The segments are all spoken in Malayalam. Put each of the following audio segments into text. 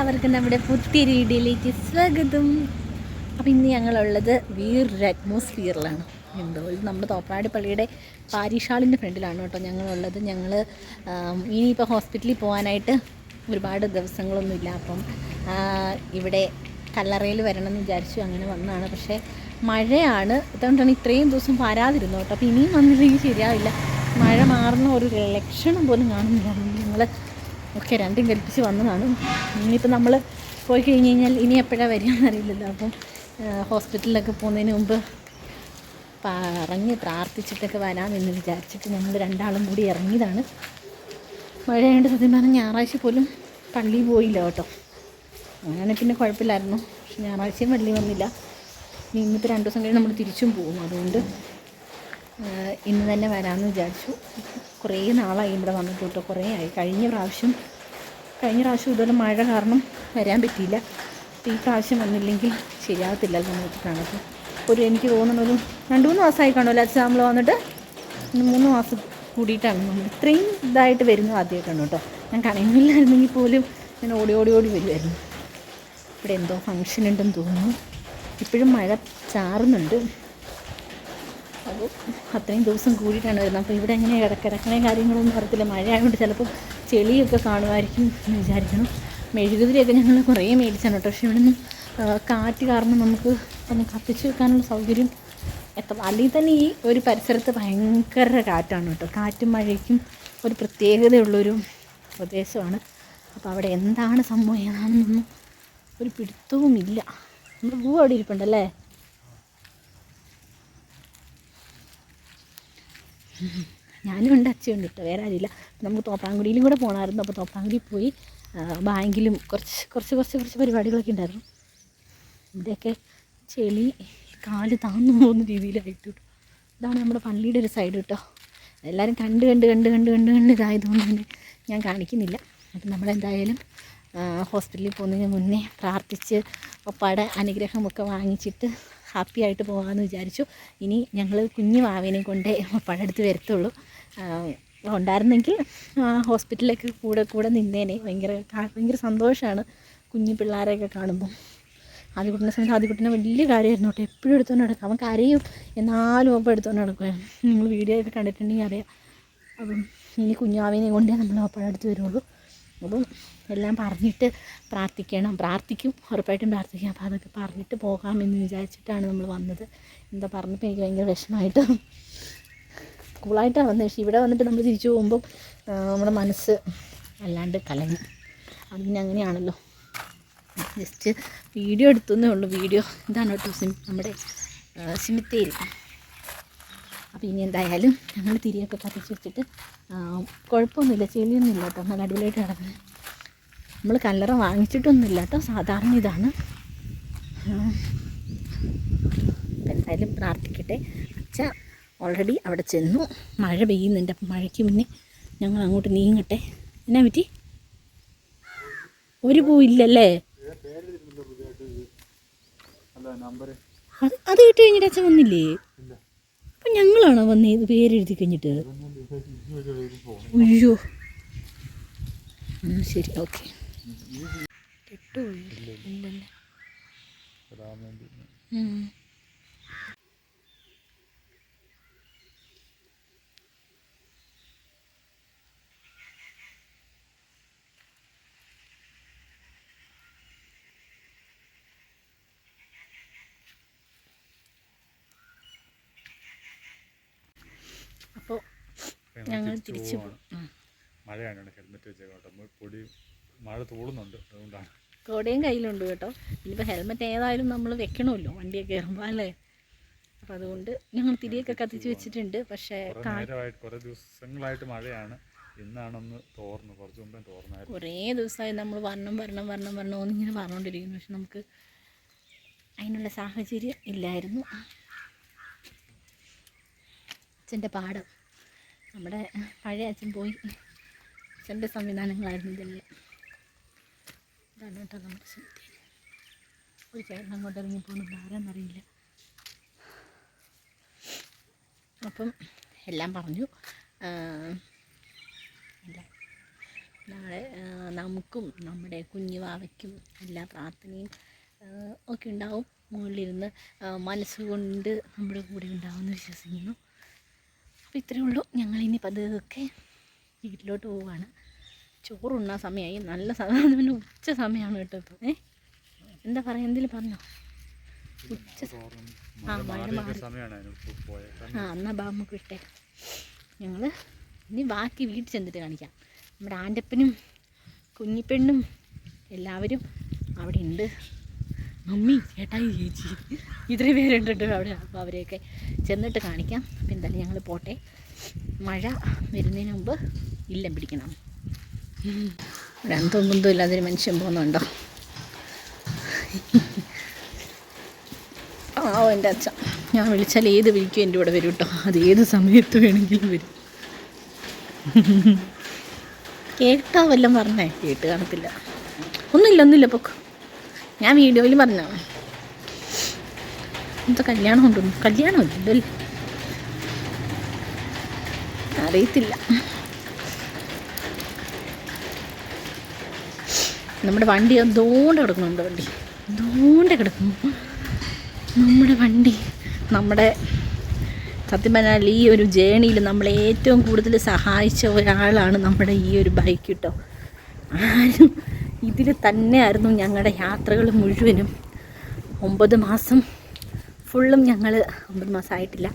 എല്ലാവർക്കും നമ്മുടെ പുതിയൊരു വീഡിയോയിലേക്ക് സ്വാഗതം. അപ്പോൾ ഇന്ന് ഞങ്ങളുള്ളത് വേറൊരു അറ്റ്മോസ്ഫിയറിലാണ്. എന്തോ ഇത് നമ്മുടെ തോപ്രാടി പള്ളിയുടെ പാരിഷാളിന്റെ ഫ്രണ്ടിലാണ് കേട്ടോ ഞങ്ങളുള്ളത്. ഞങ്ങൾ ഇനിയിപ്പോൾ ഹോസ്പിറ്റലിൽ പോകാനായിട്ട് ഒരുപാട് ദിവസങ്ങളൊന്നുമില്ല അപ്പം ഇവിടെ കല്ലറയിൽ വരണം എന്ന് വിചാരിച്ചു അങ്ങനെ വന്നതാണ്. പക്ഷേ മഴയാണ്. അതുകൊണ്ടാണ് ഇത്രയും ദിവസം വരാതിരുന്നു കേട്ടോ. അപ്പോൾ ഇനിയും വന്നില്ലെങ്കിൽ ശരിയാവില്ല. മഴ മാറുന്ന ഒരു ലക്ഷണം പോലും കാണുന്നില്ല ഞങ്ങൾ ഒക്കെ രണ്ടും കൽപ്പിച്ച് വന്നതാണ്. ഇനിയിപ്പോൾ നമ്മൾ പോയി കഴിഞ്ഞ് കഴിഞ്ഞാൽ ഇനി എപ്പോഴാണ് വരിക എന്നറിയില്ലല്ലോ. അപ്പം ഹോസ്പിറ്റലിലൊക്കെ പോകുന്നതിന് മുമ്പ് പറഞ്ഞ് പ്രാർത്ഥിച്ചിട്ടൊക്കെ വരാമെന്ന് വിചാരിച്ചിട്ട് ഞങ്ങൾ രണ്ടാളും കൂടി ഇറങ്ങിയതാണ്. മഴയായതുകൊണ്ട് സത്യം പറഞ്ഞാൽ ഞായറാഴ്ച പോലും പള്ളിയിൽ പോയില്ല കേട്ടോ. അങ്ങനെ പിന്നെ കുഴപ്പമില്ലായിരുന്നു. പക്ഷെ ഞായറാഴ്ചയും പള്ളി വന്നില്ല. ഇനി ഇന്നിപ്പോൾ രണ്ട് ദിവസം കഴിഞ്ഞ് നമ്മൾ തിരിച്ചും പോകും. അതുകൊണ്ട് ഇന്ന് തന്നെ വരാമെന്ന് വിചാരിച്ചു. കുറേ നാളായി ഇവിടെ വന്നിട്ട് കേട്ടോ കുറേ ആയി. കഴിഞ്ഞ പ്രാവശ്യം കഴിഞ്ഞ പ്രാവശ്യം ഇതുപോലെ മഴ കാരണം വരാൻ പറ്റിയില്ല. ഈ പ്രാവശ്യം വന്നില്ലെങ്കിൽ ശരിയാകത്തില്ല എന്ന് വെച്ചിട്ടാണ് അപ്പോൾ ഒരു എനിക്ക് തോന്നുന്ന ഒരു രണ്ട് മൂന്ന് മാസമായി കാണുമല്ലോ അച്ഛൻ നമ്മൾ വന്നിട്ട് മൂന്ന് മാസം കൂടിയിട്ടാണ് നമ്മൾ ഇത്രയും ഇതായിട്ട് വരുന്നത് ആദ്യമായിട്ടാണ് കേട്ടോ. ഞാൻ കണയുന്നില്ലായിരുന്നെങ്കിൽ പോലും ഞാൻ ഓടി ഓടി ഓടി വരുമായിരുന്നു ഇവിടെ എന്തോ ഫങ്ഷൻ ഉണ്ടെന്ന് തോന്നുന്നു. ഇപ്പോഴും മഴ ചാറുന്നുണ്ട്. അപ്പോൾ അത്രയും ദിവസം കൂടിയിട്ടാണ് വരുന്നത്. അപ്പോൾ ഇവിടെ അങ്ങനെ കിടക്കിടക്കണേ കാര്യങ്ങളൊന്നും അറിയത്തില്ല മഴ ആയതുകൊണ്ട് ചിലപ്പോൾ ചെളിയൊക്കെ കാണുമായിരിക്കും എന്ന് വിചാരിക്കണം. മെഴുകുതിരിയൊക്കെ ഞങ്ങൾ കുറേ മേടിച്ചാണ് കേട്ടോ. പക്ഷേ ഇവിടെ നിന്ന് കാറ്റ് കാരണം നമുക്ക് ഒന്ന് കത്തിച്ച് വെക്കാനുള്ള സൗകര്യം എത്ര അല്ലെങ്കിൽ തന്നെ ഈ ഒരു പരിസരത്ത് ഭയങ്കര കാറ്റാണ് കേട്ടോ. കാറ്റും മഴയ്ക്കും ഒരു പ്രത്യേകതയുള്ളൊരു പ്രദേശമാണ്. അപ്പോൾ അവിടെ എന്താണ് സംഭവം? ഏതാണെന്നൊന്നും ഒരു പിടുത്തവുമില്ല. നമ്മൾ പൂ അവിടെ ഇരിപ്പുണ്ടല്ലേ? ഞാനും ഉണ്ട് അച്ഛയുണ്ട് കേട്ടോ വേറെ ആരുമില്ല. നമുക്ക് തോപ്രാങ്കുടിയിലും കൂടെ പോകണമായിരുന്നു അപ്പോൾ തോപ്രാങ്കുടി പോയി ബാങ്കിലും കുറച്ച് കുറച്ച് കുറച്ച് കുറച്ച് പരിപാടികളൊക്കെ ഉണ്ടായിരുന്നു. ഇവിടെയൊക്കെ ചെളി കാൽ താന്നു പോകുന്ന രീതിയിലായിട്ട് ഇതാണ് നമ്മുടെ പള്ളിയുടെ ഒരു സൈഡ് കേട്ടോ എല്ലാവരും കണ്ട് കണ്ട് കണ്ട് കണ്ട് കണ്ട് കണ്ട് ഇതായതുകൊണ്ട് തന്നെ ഞാൻ കാണിക്കുന്നില്ല. അപ്പം നമ്മളെന്തായാലും ഹോസ്പിറ്റലിൽ പോകുന്നതിന് മുന്നേ പ്രാർത്ഥിച്ച് ഒപ്പാടെ അനുഗ്രഹമൊക്കെ വാങ്ങിച്ചിട്ട് ഹാപ്പി ആയിട്ട് പോകാമെന്ന് വിചാരിച്ചു. ഇനി ഞങ്ങൾ കുഞ്ഞു വാവേനെ കൊണ്ടേ ഒപ്പാടെ അടുത്ത് വരത്തുള്ളൂ ഉണ്ടായിരുന്നെങ്കിൽ ഹോസ്പിറ്റലിലേക്ക് കൂടെ കൂടെ നിന്നേനെ. ഭയങ്കര ഭയങ്കര സന്തോഷമാണ് കുഞ്ഞു പിള്ളേരെയൊക്കെ കാണുമ്പം. ആദ്യക്കുട്ടിനെ സമയത്ത് ആദ്യക്കുട്ടിനെ വലിയ കാര്യമായിരുന്നു കേട്ടോ. എപ്പോഴും എടുത്തുകൊണ്ട് നടക്കും. അവൻ കരയും. എന്നാലും ഒപ്പം എടുത്തുകൊണ്ട് നടക്കുമായിരുന്നു നിങ്ങൾ വീഡിയോ ഒക്കെ കണ്ടിട്ടുണ്ടെങ്കിൽ അറിയാം. അപ്പം ഇനി കുഞ്ഞാവിനെ കൊണ്ടേ നമ്മൾ ഒപ്പം എടുത്ത് വരുള്ളൂ. അപ്പം എല്ലാം പറഞ്ഞിട്ട് പ്രാർത്ഥിക്കണം. പ്രാർത്ഥിക്കും ഉറപ്പായിട്ടും പ്രാർത്ഥിക്കാം. അപ്പോൾ അതൊക്കെ പറഞ്ഞിട്ട് പോകാമെന്ന് വിചാരിച്ചിട്ടാണ് നമ്മൾ വന്നത്. എന്താ പറഞ്ഞപ്പോൾ എനിക്ക് ഭയങ്കര വിഷമമായിട്ട് കൂളായിട്ടാണ് വന്നത്. പക്ഷേ ഇവിടെ വന്നിട്ട് നമ്മൾ തിരിച്ചു പോകുമ്പം നമ്മുടെ മനസ്സ് അല്ലാണ്ട് കലങ്ങി. അത് പിന്നെ അങ്ങനെയാണല്ലോ. ജസ്റ്റ് വീഡിയോ എടുത്തേ ഉള്ളൂ. വീഡിയോ ഇതാണ് കേട്ടോ സിം നമ്മുടെ സിമിത്തേരി. അപ്പോൾ ഇനി എന്തായാലും ഞങ്ങൾ തിരിയൊക്കെ കത്തിച്ച് വെച്ചിട്ട് കുഴപ്പമൊന്നുമില്ല ചെളിയൊന്നുമില്ല കേട്ടോ. നല്ല അടിപൊളിയായിട്ട് കിടക്കുന്നത് നമ്മൾ കല്ലറ വാങ്ങിച്ചിട്ടൊന്നുമില്ല കേട്ടോ. സാധാരണ ഇതാണ്. എന്തായാലും പ്രാർത്ഥിക്കട്ടെ. അച്ഛ ഓൾറെഡി അവിടെ ചെന്നു. മഴ പെയ്യുന്നുണ്ട് അപ്പം മഴയ്ക്ക് മുന്നേ ഞങ്ങൾ അങ്ങോട്ട് നീങ്ങട്ടെ. എന്നാ പറ്റി? ഒരു പൂവില്ലല്ലേ അത് കിട്ടി കഴിഞ്ഞിട്ട് അച്ഛൻ വന്നില്ലേ? അപ്പം ഞങ്ങളാണോ വന്നേ? പേരെഴുതി കഴിഞ്ഞിട്ട്. അയ്യോ. ശരി. ഓക്കെ. കിട്ടുമോ ഇല്ലല്ലേ ഉം. അപ്പോൾ ഞങ്ങൾ തിരിച്ചു പോകണം മഴയാണ് ഹെൽമെറ്റ് വെച്ചേക്കാം കേട്ടോ. പൊടി മഴ തൂളുന്നുണ്ട് അതുകൊണ്ടാണ്. കോടയും കയ്യിലുണ്ട് കേട്ടോ. ഇനിയിപ്പോൾ ഹെൽമെറ്റ് ഏതായാലും നമ്മൾ വെക്കണമല്ലോ വണ്ടിയൊക്കെ കയറുമ്പോൾ അല്ലേ? അപ്പം അതുകൊണ്ട് ഞങ്ങൾ തിരിയൊക്കെ കത്തിച്ച് വെച്ചിട്ടുണ്ട്. പക്ഷേ കുറേ കുറേ ദിവസങ്ങളായിട്ട് മഴയാണ്. ഇന്നാണൊന്ന് തോർന്നു. കുറച്ച് മുമ്പേ തോർന്നായിരുന്നു. കുറേ ദിവസമായി നമ്മൾ വരണം വരണം വരണം വരണം എന്നിങ്ങനെ പറഞ്ഞുകൊണ്ടിരിക്കുന്നു പക്ഷെ നമുക്ക് അതിനുള്ള സാഹചര്യം ഇല്ലായിരുന്നു. അച്ഛന്റെ പാടം നമ്മുടെ പഴയ അച്ഛൻ പോയി. അച്ഛന്റെ സംവിധാനങ്ങളായിരുന്നു ഇതെല്ലാം. ഇതാണ് കേട്ടോ നമ്മുടെ ശക്തി ഒരു ചേട്ടൻ അങ്ങോട്ട് ഇറങ്ങി പോകുന്നത് ആരാന്നറിയില്ല. അപ്പം എല്ലാം പറഞ്ഞു. നാളെ നമുക്കും നമ്മുടെ കുഞ്ഞുവാവയ്ക്കും എല്ലാ പ്രാർത്ഥനയും ഒക്കെ ഉണ്ടാവും. മുകളിലിരുന്ന് മനസ്സുകൊണ്ട് നമ്മുടെ കൂടെ ഉണ്ടാവുമെന്ന് വിശ്വസിക്കുന്നു. അപ്പോൾ ഇത്രയേ ഉള്ളൂ. ഞങ്ങളിനി പതുക്കെ വീട്ടിലോട്ട് പോവുകയാണ്. ചോറുണ്ണാൻ സമയമായി. നല്ല സമയം പിന്നെ ഉച്ച സമയമാണ് കേട്ടോ ഇപ്പോൾ. ഏ? എന്താ പറയുക? എന്തെങ്കിലും പറഞ്ഞോ? ഉച്ച ആ, മഴ മാറി. ആ എന്നാൽ ബാ നമുക്ക് വിട്ടേ. ഞങ്ങൾ ഇനി ബാക്കി വീട്ടിൽ ചെന്നിട്ട് കാണിക്കാം. നമ്മുടെ ആന്റപ്പനും കുഞ്ഞിപ്പെണ്ണും എല്ലാവരും അവിടെ ഉണ്ട്. മമ്മി ചേട്ടായി ചേച്ചി. ഇത്രയും പേരുണ്ട് അവിടെ. അപ്പോൾ അവരെയൊക്കെ ചെന്നിട്ട് കാണിക്കാം. അപ്പം എന്തായാലും ഞങ്ങൾ പോട്ടെ. മഴ വരുന്നതിന് മുമ്പ് ഇല്ലം പിടിക്കണം. ഒരു അന്തവും കുന്തവും ഇല്ലാതൊരു മനുഷ്യൻ പോകുന്നുണ്ടോ? ആ എന്റെ അച്ഛൻ. ഞാൻ വിളിച്ചാൽ ഏത് വിളിക്കും എന്റെ കൂടെ വരും കേട്ടോ അത് ഏത് സമയത്ത് വേണമെങ്കിലും വരും. കേട്ടാ വല്ലതും പറഞ്ഞേ? കേട്ട് കാണത്തില്ല. ഒന്നുമില്ല ഒന്നുമില്ല പൊക്ക്. ഞാൻ വീഡിയോയിൽ പറഞ്ഞോ എന്താ കല്യാണം ഉണ്ടെന്ന് കല്യാണം ഇല്ലല്ലേ അറിയത്തില്ല. നമ്മുടെ വണ്ടി ദോണ്ട കിടക്കുന്നുണ്ട് വണ്ടി? ദോണ്ട കിടക്കുന്നു? നമ്മുടെ വണ്ടി. നമ്മുടെ സത്യം പറഞ്ഞാൽ ഈ ഒരു ജേണിയിൽ നമ്മളെ ഏറ്റവും കൂടുതൽ സഹായിച്ച ഒരാളാണ് നമ്മുടെ ഈ ഒരു ബൈക്ക് കേട്ടോ ആരും ഇതിൽ തന്നെയായിരുന്നു ഞങ്ങളുടെ യാത്രകൾ മുഴുവനും. ഒമ്പത് മാസം ഫുള്ളും ഞങ്ങൾ ഒമ്പത് മാസം ആയിട്ടില്ല.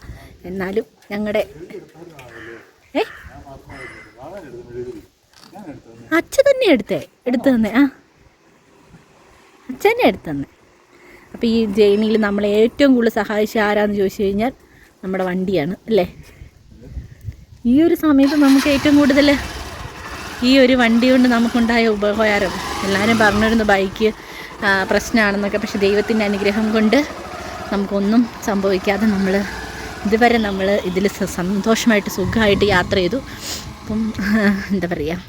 എന്നാലും ഞങ്ങളുടെ ഏ? അച്ഛ തന്നെ എടുത്തേ എടുത്തു തന്നെ. ആ. അച്ഛ തന്നെ എടുത്തു തന്നെ. അപ്പോൾ ഈ ജേണിയിൽ നമ്മളെ ഏറ്റവും കൂടുതൽ സഹായിച്ച ആരാന്ന് ചോദിച്ചു കഴിഞ്ഞാൽ നമ്മുടെ വണ്ടിയാണ് അല്ലേ? ഈ ഒരു സമയത്ത് നമുക്ക് ഏറ്റവും കൂടുതൽ ഈ ഒരു വണ്ടി കൊണ്ട് നമുക്കുണ്ടായ ഉപകാരം. എല്ലാവരും പറഞ്ഞിരുന്നു ബൈക്ക് പ്രശ്നമാണെന്നൊക്കെ പക്ഷെ ദൈവത്തിന്റെ അനുഗ്രഹം കൊണ്ട് നമുക്കൊന്നും സംഭവിക്കാതെ നമ്മൾ ഇതുവരെ നമ്മൾ ഇതിൽ സന്തോഷമായിട്ട് സുഖമായിട്ട് യാത്ര ചെയ്തു. അപ്പം എന്താ പറയുക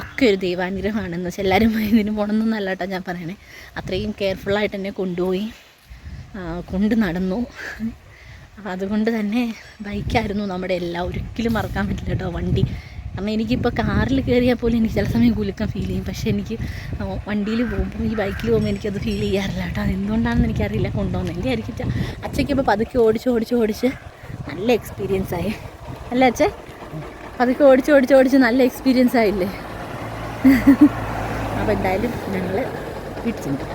ഒക്കെ ഒരു ദൈവാനുഗ്രഹമാണെന്ന് വെച്ചാൽ എല്ലാവരും ഇതിന് പോകണമെന്നല്ല കേട്ടോ ഞാൻ പറയണേ. അത്രയും കെയർഫുള്ളായിട്ട് എന്നെ കൊണ്ടുപോയി കൊണ്ട് നടന്നു. അപ്പോൾ അതുകൊണ്ട് തന്നെ ബൈക്കായിരുന്നു നമ്മുടെ എല്ലാം ഒരിക്കലും മറക്കാൻ പറ്റില്ല കേട്ടോ വണ്ടി. കാരണം എനിക്കിപ്പോൾ കാറിൽ കയറിയാൽ പോലും എനിക്ക് ചില സമയം കുലുക്കം ഫീൽ ചെയ്യും. പക്ഷേ എനിക്ക് വണ്ടിയിൽ പോകുമ്പോൾ ഈ ബൈക്കിൽ പോകുമ്പോൾ എനിക്കത് ഫീൽ ചെയ്യാറില്ല കേട്ടോ. എന്തുകൊണ്ടാണെന്ന് എനിക്കറിയില്ല. കൊണ്ടുപോകുന്നത് എന്റെ ആയിരിക്കും അച്ഛയ്ക്കിപ്പോൾ പതുക്കെ ഓടിച്ച് ഓടിച്ച് ഓടിച്ച് നല്ല എക്സ്പീരിയൻസ് ആയി. അല്ല അച്ഛേ? പതുക്കെ ഓടിച്ച് ഓടിച്ച് ഓടിച്ച് നല്ല എക്സ്പീരിയൻസ് ആയില്ലേ? അപ്പോൾ എന്തായാലും ഞങ്ങൾ ചെന്നു.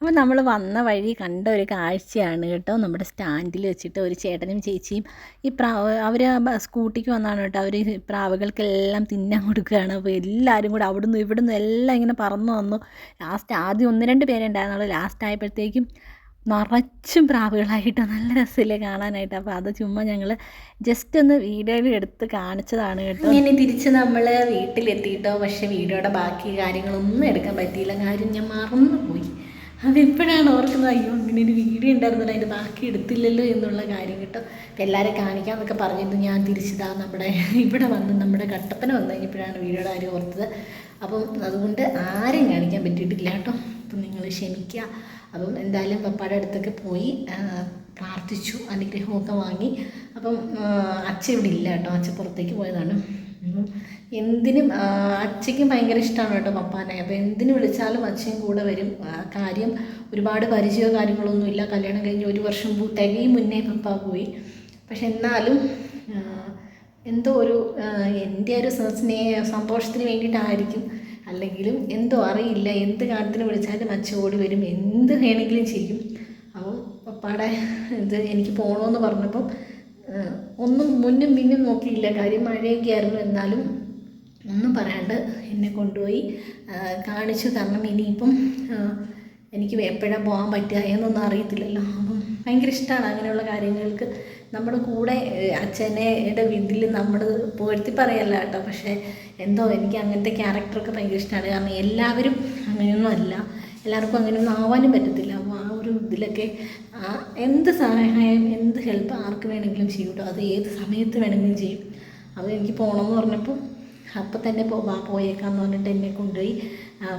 അപ്പോൾ നമ്മൾ വന്ന വഴി കണ്ട ഒരു കാഴ്ചയാണ് കേട്ടോ നമ്മുടെ സ്റ്റാൻഡിൽ വെച്ചിട്ട് ഒരു ചേട്ടനും ചേച്ചിയും. ഈ പ്രാവ് അവർ സ്കൂട്ടിക്ക് വന്നാണ് കേട്ടോ. അവർ പ്രാവുകൾക്കെല്ലാം തിന്നാൻ കൊടുക്കുകയാണ്. അപ്പോൾ എല്ലാവരും കൂടെ അവിടുന്ന് ഇവിടുന്ന് എല്ലാം ഇങ്ങനെ പറന്നു വന്നു. ലാസ്റ്റ് ആദ്യം ഒന്ന് രണ്ട് പേരെ ഉണ്ടായിരുന്നുള്ളൂ. ലാസ്റ്റ് ആയപ്പോഴത്തേക്കും നിറച്ചും പ്രാവുകളായിട്ട് നല്ല രസമില്ലേ കാണാനായിട്ട്. അപ്പോൾ അത് ചുമ്മാ ഞങ്ങൾ ജസ്റ്റ് ഒന്ന് വീഡിയോയിൽ എടുത്ത് കാണിച്ചതാണ് കേട്ടോ. ഇനി തിരിച്ച് നമ്മൾ വീട്ടിലെത്തിയിട്ടോ? പക്ഷേ വീഡിയോയുടെ ബാക്കി കാര്യങ്ങളൊന്നും എടുക്കാൻ പറ്റിയില്ല. കാര്യം ഞാൻ മറന്നുപോയി. അതിപ്പോഴാണ് ഓർക്കുന്നത്? അയ്യോ ഇങ്ങനെ ഒരു വീഡിയോ ഉണ്ടായിരുന്നല്ലോ അതിന്റെ ബാക്കി എടുത്തില്ലല്ലോ എന്നുള്ള കാര്യം കേട്ടോ. അപ്പം എല്ലാവരും കാണിക്കാമെന്നൊക്കെ പറഞ്ഞിരുന്നു ഞാൻ തിരിച്ചതാ നമ്മുടെ ഇവിടെ വന്ന് നമ്മുടെ കട്ടപ്പന വന്നു കഴിഞ്ഞപ്പോഴാണ് വീഡിയോയുടെ കാര്യം ഓർത്തത്. അപ്പം അതുകൊണ്ട് ആരെയും കാണിക്കാൻ പറ്റിയിട്ടില്ല കേട്ടോ. അപ്പം നിങ്ങൾ ക്ഷമിക്കുക. അപ്പം എന്തായാലും പപ്പയുടെ അടുത്തൊക്കെ പോയി പ്രാർത്ഥിച്ചു അനുഗ്രഹമൊക്കെ വാങ്ങി. അപ്പം അച്ഛ ഇവിടെ ഇല്ല കേട്ടോ. അച്ഛ പുറത്തേക്ക് പോയതാണ്. എന്തിനും അച്ഛയ്ക്കും ഭയങ്കര ഇഷ്ടമാണ് കേട്ടോ പപ്പാനെ. അപ്പോൾ എന്തിനു വിളിച്ചാലും അച്ഛൻ കൂടെ വരും. കാര്യം ഒരുപാട് പരിചയമോ കാര്യങ്ങളൊന്നും ഇല്ല. കല്യാണം കഴിഞ്ഞ് ഒരു വർഷം തികയും മുന്നേ പപ്പ പോയി. പക്ഷെ എന്നാലും എന്തോ ഒരു എന്റെ ഒരു സ്നേഹ സന്തോഷത്തിന് വേണ്ടിയിട്ടായിരിക്കും. അല്ലെങ്കിലും എന്തോ അറിയില്ല. എന്ത് കാര്യത്തിന് വിളിച്ചാലും അച്ഛൻ ഓടി വരും. എന്ത് വേണമെങ്കിലും ചെയ്യും. അപ്പോൾ പപ്പാടെ ഇത് എനിക്ക് പോകണമെന്ന് പറഞ്ഞപ്പം ഒന്നും മുന്നും പിന്നും നോക്കിയില്ല. കാര്യം മഴയൊക്കെ ആയിരുന്നു. എന്നാലും ഒന്നും പറയാണ്ട് എന്നെ കൊണ്ടുപോയി കാണിച്ചു കാരണം ഇനിയിപ്പം എനിക്ക് എപ്പോഴാണ് പോകാൻ പറ്റുക എന്നൊന്നും അറിയത്തില്ലല്ലോ. അപ്പം ഭയങ്കര ഇഷ്ടമാണ് അങ്ങനെയുള്ള കാര്യങ്ങൾക്ക്. നമ്മുടെ കൂടെ അച്ഛനെയുടെ ഇതിൽ നമ്മൾ പോഴ്ത്തി പറയല്ല കേട്ടോ. പക്ഷേ എന്തോ എനിക്ക് അങ്ങനത്തെ ക്യാരക്ടറൊക്കെ ഭയങ്കര ഇഷ്ടമാണ് കാരണം എല്ലാവരും അങ്ങനെയൊന്നും അല്ല. എല്ലാവർക്കും അങ്ങനെയൊന്നും ആവാനും പറ്റത്തില്ല. ഒരു ഇതിലൊക്കെ എന്ത് സഹായം എന്ത് ഹെൽപ്പ് ആർക്ക് വേണമെങ്കിലും ചെയ്യും കേട്ടോ അത് ഏത് സമയത്ത് വേണമെങ്കിലും ചെയ്യും. അത് എനിക്ക് പോകണം എന്ന് പറഞ്ഞപ്പോൾ അപ്പം തന്നെ പോ വാ പോയേക്കാന്ന് പറഞ്ഞിട്ട് എന്നെ കൊണ്ടുപോയി.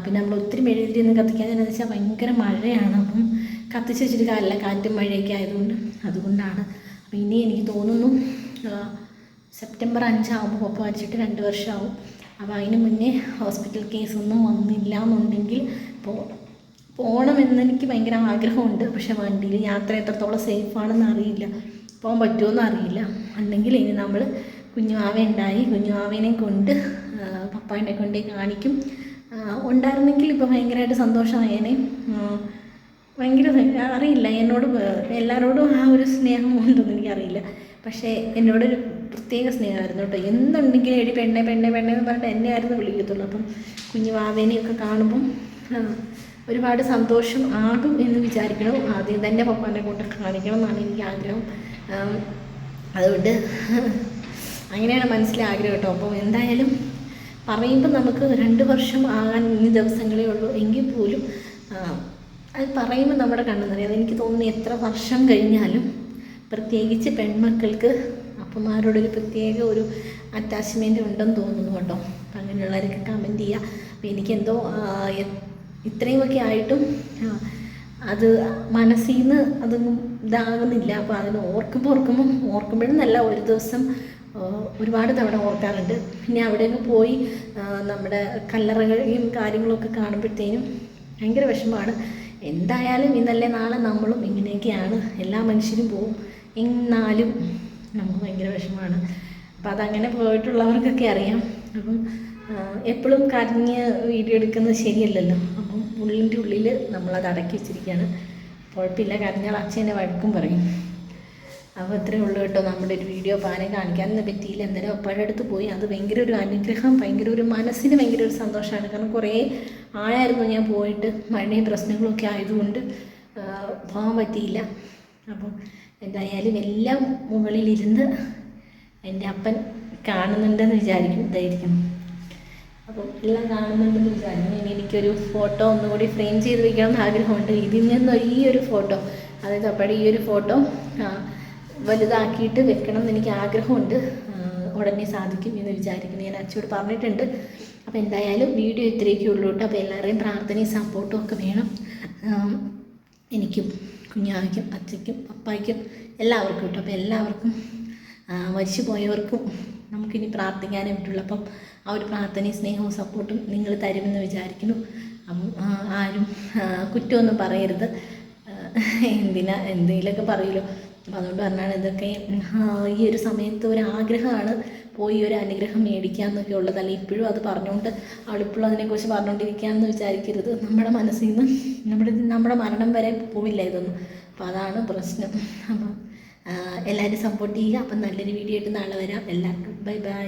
പിന്നെ നമ്മൾ ഒത്തിരി മെഴുകുതിരിയൊന്നും കത്തിക്കാൻ എന്ന് വെച്ചാൽ ഭയങ്കര മഴയാണ്. അപ്പം കത്തിച്ച് വെച്ചിട്ട് കാര്യമില്ല കാറ്റും മഴയൊക്കെ ആയതുകൊണ്ട് അതുകൊണ്ടാണ്. അപ്പം ഇനി എനിക്ക് തോന്നുന്നു സെപ്റ്റംബർ അഞ്ചാകുമ്പോൾ പപ്പ വച്ചിട്ട് രണ്ട് വർഷമാവും അപ്പോൾ അതിന് മുന്നേ ഹോസ്പിറ്റൽ കേസൊന്നും വന്നില്ല എന്നുണ്ടെങ്കിൽ പോ പോകണമെന്ന് എനിക്ക് ഭയങ്കര ആഗ്രഹമുണ്ട്. പക്ഷെ വണ്ടിയിൽ യാത്ര എത്രത്തോളം സേഫ് ആണെന്ന് അറിയില്ല. പോകാൻ പറ്റുമെന്ന് അറിയില്ല. ഉണ്ടെങ്കിൽ ഇനി നമ്മൾ കുഞ്ഞുമാവ ഉണ്ടായി. കുഞ്ഞുമാവേനെ കൊണ്ട് പപ്പായനെ കൊണ്ടേ കാണിക്കും. ഉണ്ടായിരുന്നെങ്കിൽ ഇപ്പോൾ ഭയങ്കരമായിട്ട് സന്തോഷമായേനെ ഭയങ്കര അറിയില്ല. എന്നോട് എല്ലാവരോടും ആ ഒരു സ്നേഹം ഉണ്ടെന്ന് എനിക്കറിയില്ല. പക്ഷേ എന്നോടൊരു പ്രത്യേക സ്നേഹമായിരുന്നു കേട്ടോ. എന്തുണ്ടെങ്കിലും എടി പെണ്ണെ പെണ്ണെ പെണ്ണെ എന്ന് പറഞ്ഞിട്ട് എന്നെ ആയിരുന്നു വിളിക്കത്തുള്ളൂ. അപ്പം കുഞ്ഞു വാവേനെയൊക്കെ കാണുമ്പം ഒരുപാട് സന്തോഷം ആകും എന്ന് വിചാരിക്കണം. ആദ്യം തന്നെ പപ്പാനെ കൊണ്ട് കാണിക്കണം എന്നാണ് എനിക്ക് ആഗ്രഹം. അതുകൊണ്ട് അങ്ങനെയാണ് മനസ്സിലെ ആഗ്രഹം കേട്ടോ. അപ്പോൾ എന്തായാലും പറയുമ്പോൾ നമുക്ക് രണ്ട് വർഷം ആകാൻ ഇനി ദിവസങ്ങളേ ഉള്ളൂ എങ്കിൽ പോലും അത് പറയുമ്പോൾ നമ്മുടെ കണ്ണു നിറയും. അതെനിക്ക് തോന്നുന്നു എത്ര വർഷം കഴിഞ്ഞാലും പ്രത്യേകിച്ച് പെൺമക്കൾക്ക് അപ്പന്മാരോടൊരു പ്രത്യേക ഒരു അറ്റാച്ച്മെന്റ് ഉണ്ടെന്ന് തോന്നുന്നു കേട്ടോ. അങ്ങനെയുള്ളവരൊക്കെ കമന്റ് ചെയ്യുക. അപ്പോൾ എനിക്കെന്തോ ഇത്രയുമൊക്കെ ആയിട്ടും അത് മനസ്സിൽ നിന്ന് അതൊന്നും ഇതാകുന്നില്ല. അപ്പോൾ അതിന് ഓർക്കുമ്പോൾ ഓർക്കുമ്പോൾ ഓർക്കുമ്പോഴെന്നല്ല ഒരു ദിവസം ഒരുപാട് തവണ ഓർക്കാറുണ്ട്. പിന്നെ അവിടെയൊക്കെ പോയി നമ്മുടെ കല്ലറകളെയും കാര്യങ്ങളൊക്കെ കാണുമ്പോഴത്തേനും ഭയങ്കര വിഷമമാണ്. എന്തായാലും ഇന്നല്ലേ നാളെ നമ്മളും ഇങ്ങനെയൊക്കെയാണ്. എല്ലാ മനുഷ്യരും പോവും. എന്നാലും നമുക്ക് ഭയങ്കര വിഷമമാണ്. അപ്പം അതങ്ങനെ പോയിട്ടുള്ളവർക്കൊക്കെ അറിയാം. അപ്പം എപ്പോഴും കരഞ്ഞ് വീഡിയോ എടുക്കുന്നത് ശരിയല്ലല്ലോ. അപ്പം ഉള്ളിന്റെ ഉള്ളിൽ നമ്മളത് അടക്കി വെച്ചിരിക്കുകയാണ് കുഴപ്പമില്ല കരഞ്ഞാൽ അച്ഛനെ വഴക്കും പറയും. അപ്പോൾ ഇത്രയേ ഉള്ളൂ കേട്ടോ നമ്മുടെ ഒരു വീഡിയോ. പാനെ കാണിക്കാനൊന്നും പറ്റിയില്ല. എന്തായാലും ഒപ്പാടെ അടുത്ത് പോയി. അത് ഭയങ്കര ഒരു അനുഗ്രഹം ഭയങ്കര ഒരു മനസ്സിന് ഭയങ്കര ഒരു സന്തോഷമാണ്. കാരണം കുറേ ആഴായിരുന്നു ഞാൻ പോയിട്ട്. മഴയും പ്രശ്നങ്ങളൊക്കെ ആയതുകൊണ്ട് പോകാൻ പറ്റിയില്ല. അപ്പം എന്തായാലും എല്ലാം മുകളിലിരുന്ന് എന്റെ അപ്പൻ കാണുന്നുണ്ടെന്ന് വിചാരിക്കും. ഇതായിരിക്കും. അപ്പോൾ എല്ലാം കാണുന്നുണ്ടെന്ന് വിചാരിക്കുന്നു. ഇനി എനിക്കൊരു ഫോട്ടോ ഒന്നുകൂടി ഫ്രെയിം ചെയ്ത് വെക്കണമെന്ന് ആഗ്രഹമുണ്ട്. ഇതിൽ നിന്ന് ഈ ഒരു ഫോട്ടോ അതായത് അപ്പോഴേ ഈ ഒരു ഫോട്ടോ വലുതാക്കിയിട്ട് വെക്കണം എന്ന് എനിക്ക് ആഗ്രഹമുണ്ട്. ഉടനെ സാധിക്കും എന്ന് വിചാരിക്കുന്നു. ഞാൻ അച്ഛയോട് പറഞ്ഞിട്ടുണ്ട്. അപ്പോൾ എന്തായാലും വീഡിയോ ഇത്രയൊക്കെ ഉള്ളൂ കേട്ടോ. അപ്പോൾ എല്ലാവരുടെയും പ്രാർത്ഥനയും സപ്പോർട്ടും ഒക്കെ വേണം. എനിക്കും കുഞ്ഞാവയ്ക്കും അച്ഛയ്ക്കും പപ്പായ്ക്കും എല്ലാവർക്കും കേട്ടോ. അപ്പോൾ എല്ലാവർക്കും മരിച്ചു പോയവർക്കും നമുക്കിനി പ്രാർത്ഥിക്കാനേ പറ്റുള്ളൂ അപ്പം ആ ഒരു പ്രാർത്ഥനയും സ്നേഹവും സപ്പോർട്ടും നിങ്ങൾ തരുമെന്ന് വിചാരിക്കുന്നു. ആരും കുറ്റമൊന്നും പറയരുത്. എന്തിനാ എന്തെങ്കിലുമൊക്കെ പറയുമല്ലോ അപ്പം അതുകൊണ്ട് പറഞ്ഞാണ് ഇതൊക്കെ ഈ ഒരു സമയത്ത് ഒരു ആഗ്രഹമാണ് പോയി ഒരു അനുഗ്രഹം മേടിക്കുക എന്നൊക്കെ ഉള്ളത്. അല്ല ഇപ്പോഴും അത് പറഞ്ഞുകൊണ്ട് അവളിപ്പോഴും അതിനെക്കുറിച്ച് പറഞ്ഞുകൊണ്ടിരിക്കുകയെന്ന് വിചാരിക്കരുത്. നമ്മുടെ മനസ്സിൽ നിന്ന് നമ്മുടെ നമ്മുടെ മരണം വരെ പോവില്ല ഇതൊന്നും. അപ്പം അതാണ് പ്രശ്നം. അപ്പം എല്ലാവരും സപ്പോർട്ട് ചെയ്യുക. അപ്പം നല്ലൊരു വീഡിയോ ആയിട്ട് നാളെ വരാം. എല്ലാവർക്കും ബൈ ബൈ